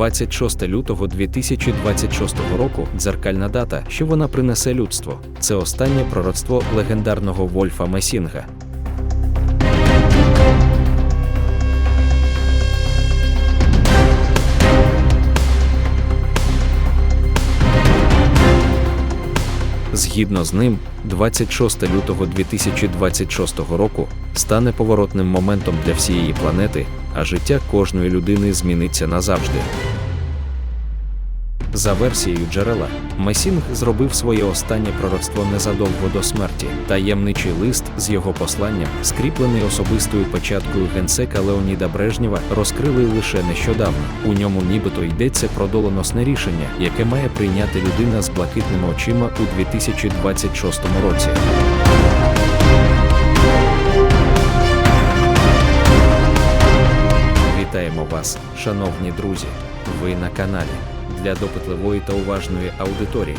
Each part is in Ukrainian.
26 лютого 2026 року дзеркальна дата, що вона принесе людству. Це останнє пророцтво легендарного Вольфа Месінга. Згідно з ним, 26 лютого 2026 року стане поворотним моментом для всієї планети, а життя кожної людини зміниться назавжди. За версією джерела, Месінг зробив своє останнє пророцтво незадовго до смерті. Таємничий лист з його посланням, скріплений особистою печаткою генсека Леоніда Брежнєва, розкрили лише нещодавно. У ньому нібито йдеться про доленосне рішення, яке має прийняти людина з блакитними очима у 2026 році. Вітаємо вас, шановні друзі! Ви на каналі для допитливої та уважної аудиторії.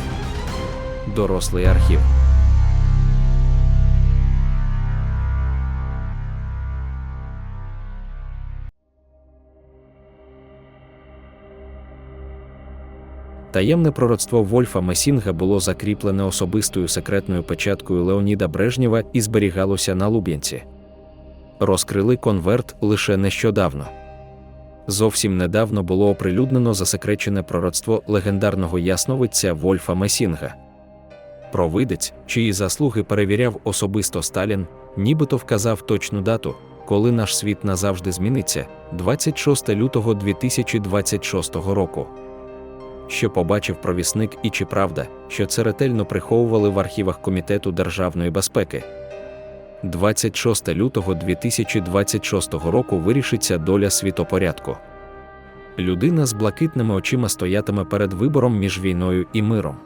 Дорослий архів. Таємне пророцтво Вольфа Месінга було закріплене особистою секретною печаткою Леоніда Брежнєва і зберігалося на Луб'янці. Розкрили конверт лише нещодавно. Зовсім недавно було оприлюднено засекречене пророцтво легендарного ясновидця Вольфа Месінга. Провидець, чиї заслуги перевіряв особисто Сталін, нібито вказав точну дату, коли наш світ назавжди зміниться 26 лютого 2026 року. Що побачив провісник і чи правда, що це ретельно приховували в архівах Комітету державної безпеки. 26 лютого 2026 року вирішиться доля світопорядку. Людина з блакитними очима стоятиме перед вибором між війною і миром.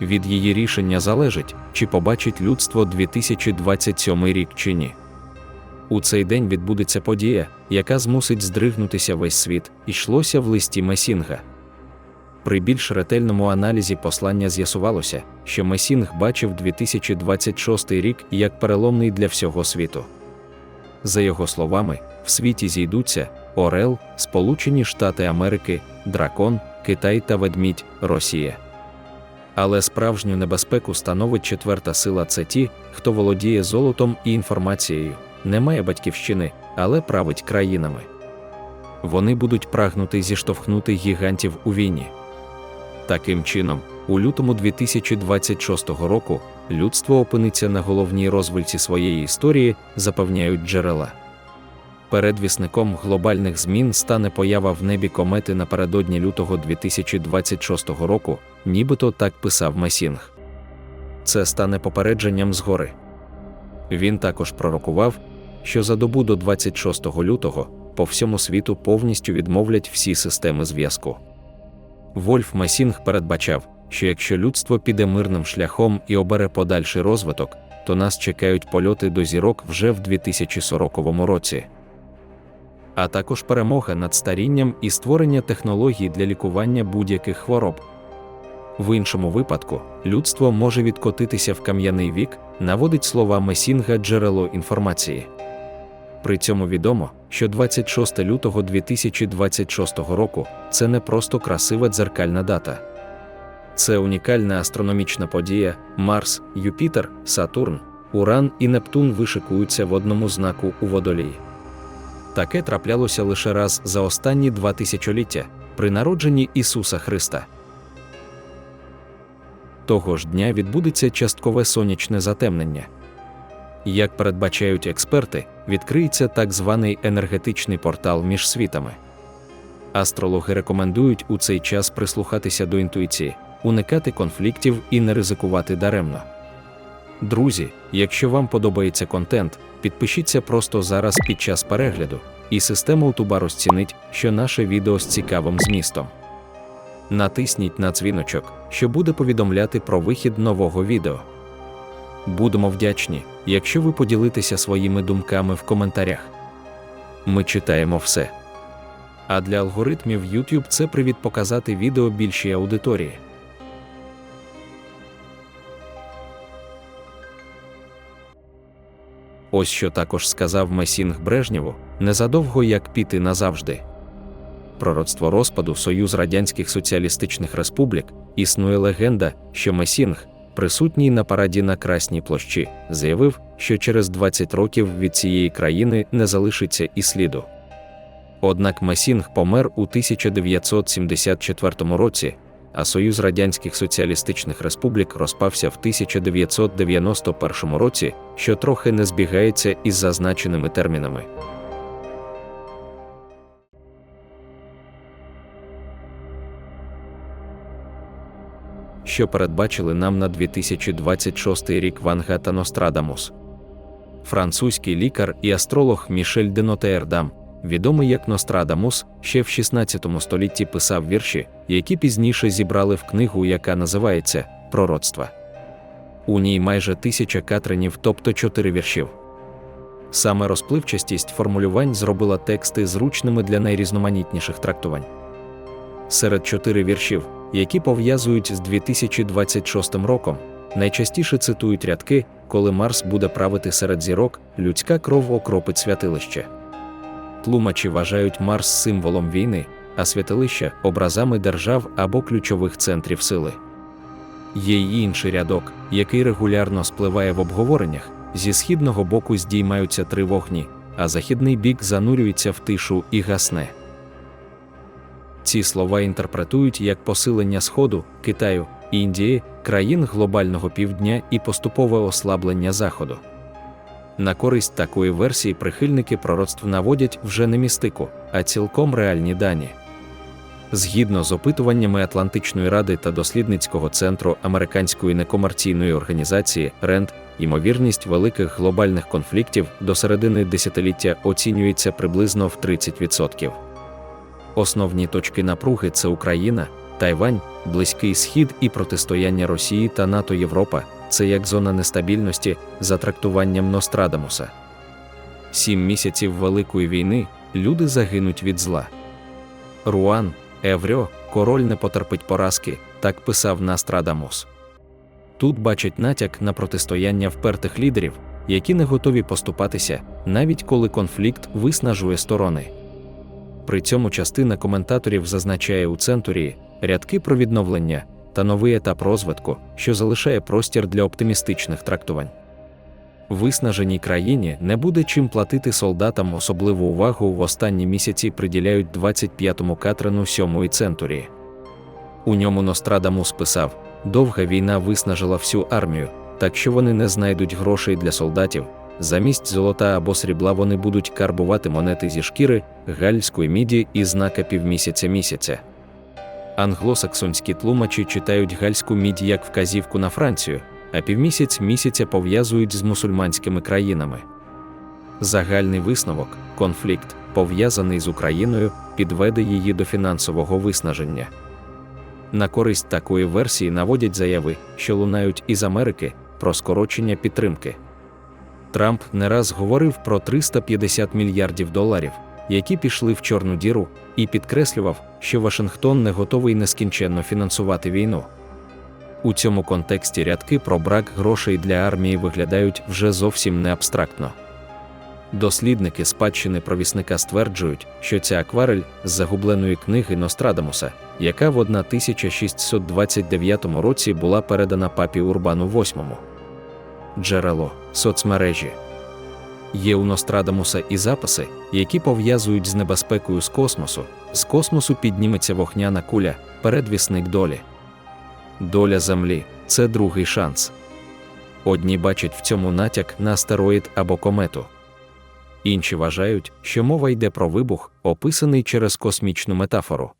Від її рішення залежить, чи побачить людство 2027 рік чи ні. У цей день відбудеться подія, яка змусить здригнутися весь світ, йшлося в листі Месінга. При більш ретельному аналізі послання з'ясувалося, що Месінг бачив 2026 рік як переломний для всього світу. За його словами, в світі зійдуться Орел, Сполучені Штати Америки, Дракон, Китай та Ведмідь, Росія. Але справжню небезпеку становить четверта сила це ті, хто володіє золотом і інформацією, не має батьківщини, але править країнами. Вони будуть прагнути зіштовхнути гігантів у війні. Таким чином, у лютому 2026 року людство опиниться на головній розвильці своєї історії, запевняють джерела. Передвісником глобальних змін стане поява в небі комети напередодні лютого 2026 року, нібито так писав Месінг. Це стане попередженням згори. Він також пророкував, що за добу до 26 лютого по всьому світу повністю відмовлять всі системи зв'язку. Вольф Месінг передбачав, що якщо людство піде мирним шляхом і обере подальший розвиток, то нас чекають польоти до зірок вже в 2040 році. А також перемога над старінням і створення технологій для лікування будь-яких хвороб. В іншому випадку людство може відкотитися в кам'яний вік, наводить слова Месінга джерело інформації. При цьому відомо, що 26 лютого 2026 року це не просто красива дзеркальна дата. Це унікальна астрономічна подія Марс, Юпітер, Сатурн, Уран і Нептун вишикуються в одному знаку у водолії. Таке траплялося лише раз за останні два тисячоліття при народженні Ісуса Христа. Того ж дня відбудеться часткове сонячне затемнення. Як передбачають експерти, відкриється так званий енергетичний портал між світами. Астрологи рекомендують у цей час прислухатися до інтуїції, уникати конфліктів і не ризикувати даремно. Друзі, якщо вам подобається контент, підпишіться просто зараз під час перегляду, і система YouTube розцінить, що наше відео з цікавим змістом. Натисніть на дзвіночок, що буде повідомляти про вихід нового відео. Будемо вдячні, якщо ви поділитеся своїми думками в коментарях. Ми читаємо все. А для алгоритмів YouTube це привід показати відео більшій аудиторії. Ось що також сказав Месінг Брежнєву незадовго як піти назавжди. пророцтво розпаду Союз Радянських Соціалістичних Республік, існує легенда, що Месінг, присутній на параді на Красній площі, заявив, що через 20 років від цієї країни не залишиться і сліду. Однак Месінг помер у 1974 році, а Союз Радянських Соціалістичних Республік розпався в 1991 році, що трохи не збігається із зазначеними термінами. Що передбачили нам на 2026 рік Ванга та Нострадамус. Французький лікар і астролог Мішель де Нотеердам, відомий як Нострадамус, ще в 16 столітті писав вірші, які пізніше зібрали в книгу, яка називається Пророцтва. У ній майже тисяча катринів, тобто чотири віршів. Саме розпливчастість формулювань зробила тексти зручними для найрізноманітніших трактувань. Серед чотири віршів, які пов'язують з 2026 роком, найчастіше цитують рядки, коли Марс буде правити серед зірок, людська кров окропить святилище. Тлумачі вважають Марс символом війни, а святилища образами держав або ключових центрів сили. Є й інший рядок, який регулярно спливає в обговореннях, зі східного боку здіймаються три вогні, а західний бік занурюється в тишу і гасне. Ці слова інтерпретують як посилення Сходу, Китаю, Індії, країн глобального півдня і поступове ослаблення Заходу. На користь такої версії прихильники пророцтв наводять вже не містику, а цілком реальні дані. Згідно з опитуваннями Атлантичної ради та дослідницького центру американської некомерційної організації РЕНД, ймовірність великих глобальних конфліктів до середини десятиліття оцінюється приблизно в 30%. Основні точки напруги це Україна, Тайвань, Близький Схід і протистояння Росії та НАТО Європа це як зона нестабільності за трактуванням Нострадамуса. Сім місяців Великої війни люди загинуть від зла. Руан, Еврьо, король не потерпить поразки, так писав Нострадамус. Тут бачать натяк на протистояння впертих лідерів, які не готові поступатися, навіть коли конфлікт виснажує сторони. При цьому частина коментаторів зазначає у центурії рядки про відновлення та новий етап розвитку, що залишає простір для оптимістичних трактувань. Виснаженій країні не буде чим платити солдатам особливу увагу в останні місяці приділяють 25-му катрину 7-ї центурії. У ньому Нострадамус писав: довга війна виснажила всю армію, так що вони не знайдуть грошей для солдатів. Замість золота або срібла вони будуть карбувати монети зі шкіри, гальської міді і знака півмісяця місяця. Англосаксонські тлумачі читають гальську мідь як вказівку на Францію, а півмісяць місяця пов'язують з мусульманськими країнами. Загальний висновок конфлікт, пов'язаний з Україною, підведе її до фінансового виснаження. На користь такої версії наводять заяви, що лунають із Америки про скорочення підтримки. Трамп не раз говорив про 350 мільярдів доларів, які пішли в Чорну діру, і підкреслював, що Вашингтон не готовий нескінченно фінансувати війну. У цьому контексті рядки про брак грошей для армії виглядають вже зовсім не абстрактно. Дослідники спадщини провісника стверджують, що ця акварель з загубленої книги Нострадамуса, яка в 1629 році була передана папі Урбану VIII. Джерело соцмережі. Є у Нострадамуса і записи, які пов'язують з небезпекою з космосу. З космосу підніметься вогняна куля, передвісник долі. Доля Землі це другий шанс. Одні бачать в цьому натяк на астероїд або комету. Інші вважають, що мова йде про вибух, описаний через космічну метафору.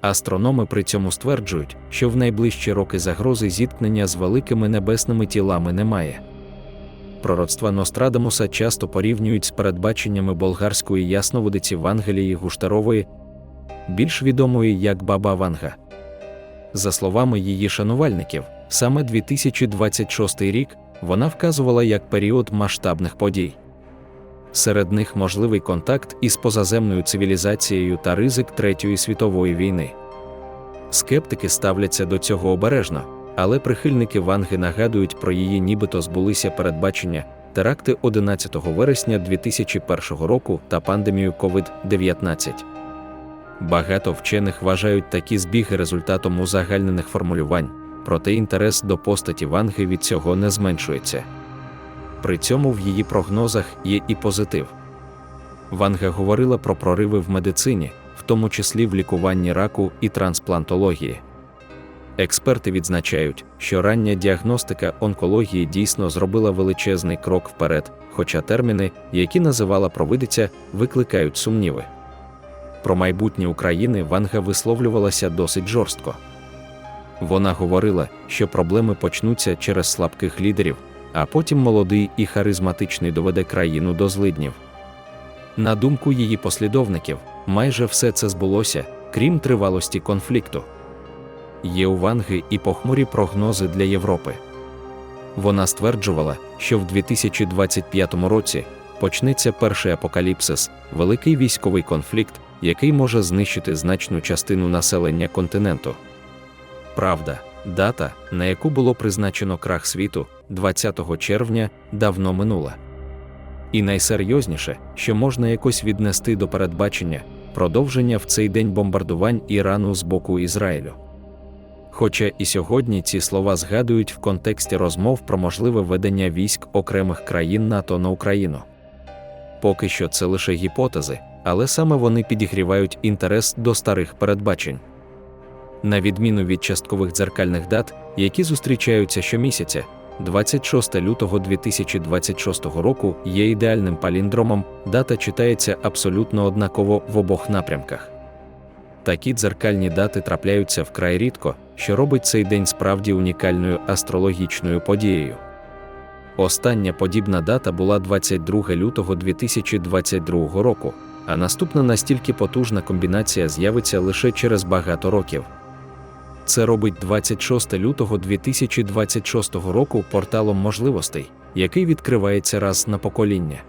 Астрономи при цьому стверджують, що в найближчі роки загрози зіткнення з великими небесними тілами немає. Пророцтва Нострадамуса часто порівнюють з передбаченнями болгарської ясновидиці Вангелії Гуштарової, більш відомої як Баба Ванга. За словами її шанувальників, саме 2026 рік вона вказувала як період масштабних подій. Серед них можливий контакт із позаземною цивілізацією та ризик Третьої світової війни. Скептики ставляться до цього обережно, але прихильники Ванги нагадують про її нібито збулися передбачення, теракти 11 вересня 2001 року та пандемію COVID-19. Багато вчених вважають такі збіги результатом узагальнених формулювань, проте інтерес до постаті Ванги від цього не зменшується. При цьому в її прогнозах є і позитив. Ванга говорила про прориви в медицині, в тому числі в лікуванні раку і трансплантології. Експерти відзначають, що рання діагностика онкології дійсно зробила величезний крок вперед, хоча терміни, які називала провидиця, викликають сумніви. Про майбутнє України Ванга висловлювалася досить жорстко. Вона говорила, що проблеми почнуться через слабких лідерів, а потім молодий і харизматичний доведе країну до злиднів. На думку її послідовників, майже все це збулося, крім тривалості конфлікту. Є у Ванги і похмурі прогнози для Європи. Вона стверджувала, що в 2025 році почнеться перший апокаліпсис, великий військовий конфлікт, який може знищити значну частину населення континенту. Правда, дата, на яку було призначено крах світу, 20 червня, давно минула. І найсерйозніше, що можна якось віднести до передбачення продовження в цей день бомбардувань Ірану з боку Ізраїлю. Хоча і сьогодні ці слова згадують в контексті розмов про можливе ведення військ окремих країн НАТО на Україну. Поки що це лише гіпотези, але саме вони підігрівають інтерес до старих передбачень. На відміну від часткових дзеркальних дат, які зустрічаються щомісяця, 26 лютого 2026 року є ідеальним паліндромом, дата читається абсолютно однаково в обох напрямках. Такі дзеркальні дати трапляються вкрай рідко, що робить цей день справді унікальною астрологічною подією. Остання подібна дата була 22 лютого 2022 року, а наступна настільки потужна комбінація з'явиться лише через багато років. Це робить 26 лютого 2026 року порталом можливостей, який відкривається раз на покоління.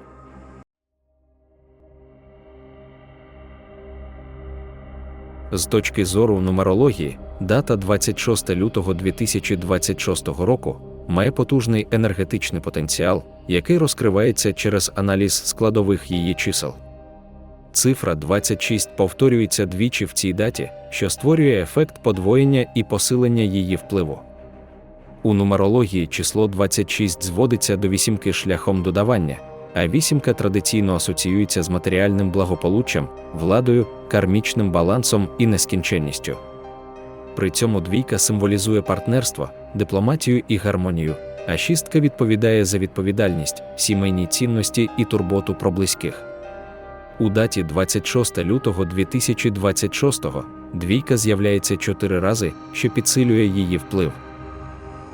З точки зору нумерології, дата 26 лютого 2026 року має потужний енергетичний потенціал, який розкривається через аналіз складових її чисел. Цифра 26 повторюється двічі в цій даті, що створює ефект подвоєння і посилення її впливу. У нумерології число 26 зводиться до вісімки шляхом додавання, а вісімка традиційно асоціюється з матеріальним благополуччям, владою, кармічним балансом і нескінченністю. При цьому двійка символізує партнерство, дипломатію і гармонію, а шістка відповідає за відповідальність, сімейні цінності і турботу про близьких. У даті 26 лютого 2026-го двійка з'являється чотири рази, що підсилює її вплив.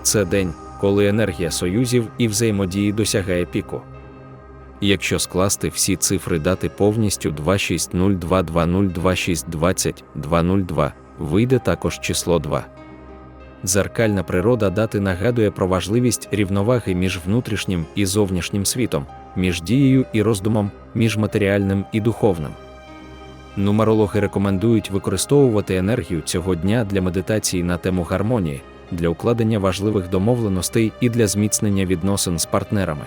Це день, коли енергія союзів і взаємодії досягає піку. Якщо скласти всі цифри дати повністю 26022026202, вийде також число 2. Дзеркальна природа дати нагадує про важливість рівноваги між внутрішнім і зовнішнім світом, між дією і роздумом, між матеріальним і духовним. Нумерологи рекомендують використовувати енергію цього дня для медитації на тему гармонії, для укладення важливих домовленостей і для зміцнення відносин з партнерами.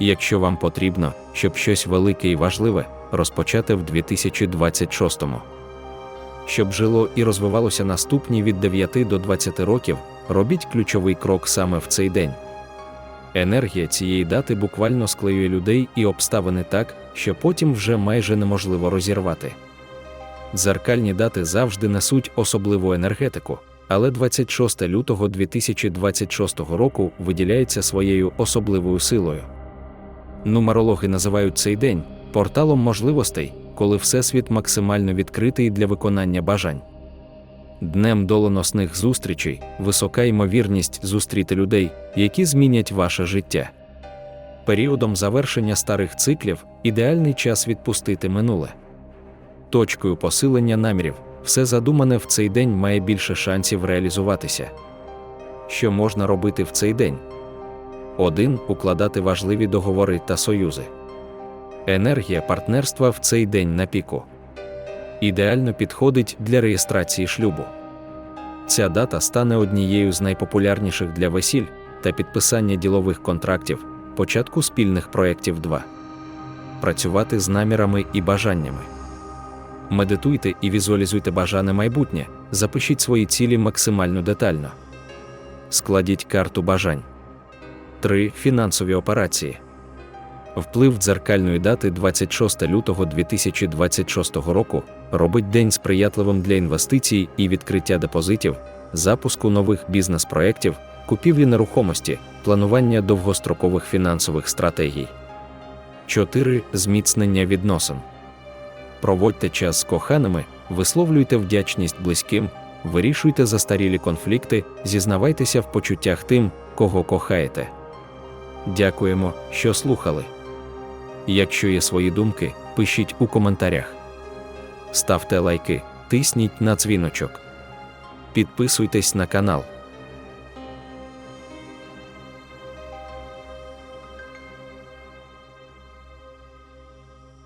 Якщо вам потрібно, щоб щось велике і важливе розпочати в 2026-му. Щоб жило і розвивалося наступні від 9 до 20 років, робіть ключовий крок саме в цей день. Енергія цієї дати буквально склеює людей і обставини так, що потім вже майже неможливо розірвати. Дзеркальні дати завжди несуть особливу енергетику, але 26 лютого 2026 року виділяється своєю особливою силою. Нумерологи називають цей день порталом можливостей, коли Всесвіт максимально відкритий для виконання бажань. Днем доленосних зустрічей, висока ймовірність зустріти людей, які змінять ваше життя. Періодом завершення старих циклів ідеальний час відпустити минуле. Точкою посилення намірів, все задумане в цей день має більше шансів реалізуватися. Що можна робити в цей день? 1. Укладати важливі договори та союзи. Енергія партнерства в цей день на піку. Ідеально підходить для реєстрації шлюбу. Ця дата стане однією з найпопулярніших для весіль та підписання ділових контрактів, початку спільних проєктів 2. Працювати з намірами і бажаннями. Медитуйте і візуалізуйте бажане майбутнє, запишіть свої цілі максимально детально. Складіть карту бажань. 3. Фінансові операції. Вплив дзеркальної дати 26 лютого 2026 року робить день сприятливим для інвестицій і відкриття депозитів, запуску нових бізнес-проєктів, купівлі нерухомості, планування довгострокових фінансових стратегій. 4. Зміцнення відносин. Проводьте час з коханими, висловлюйте вдячність близьким, вирішуйте застарілі конфлікти, зізнавайтеся в почуттях тим, кого кохаєте. Дякуємо, що слухали. Якщо є свої думки, пишіть у коментарях. Ставте лайки, тисніть на дзвіночок. Підписуйтесь на канал.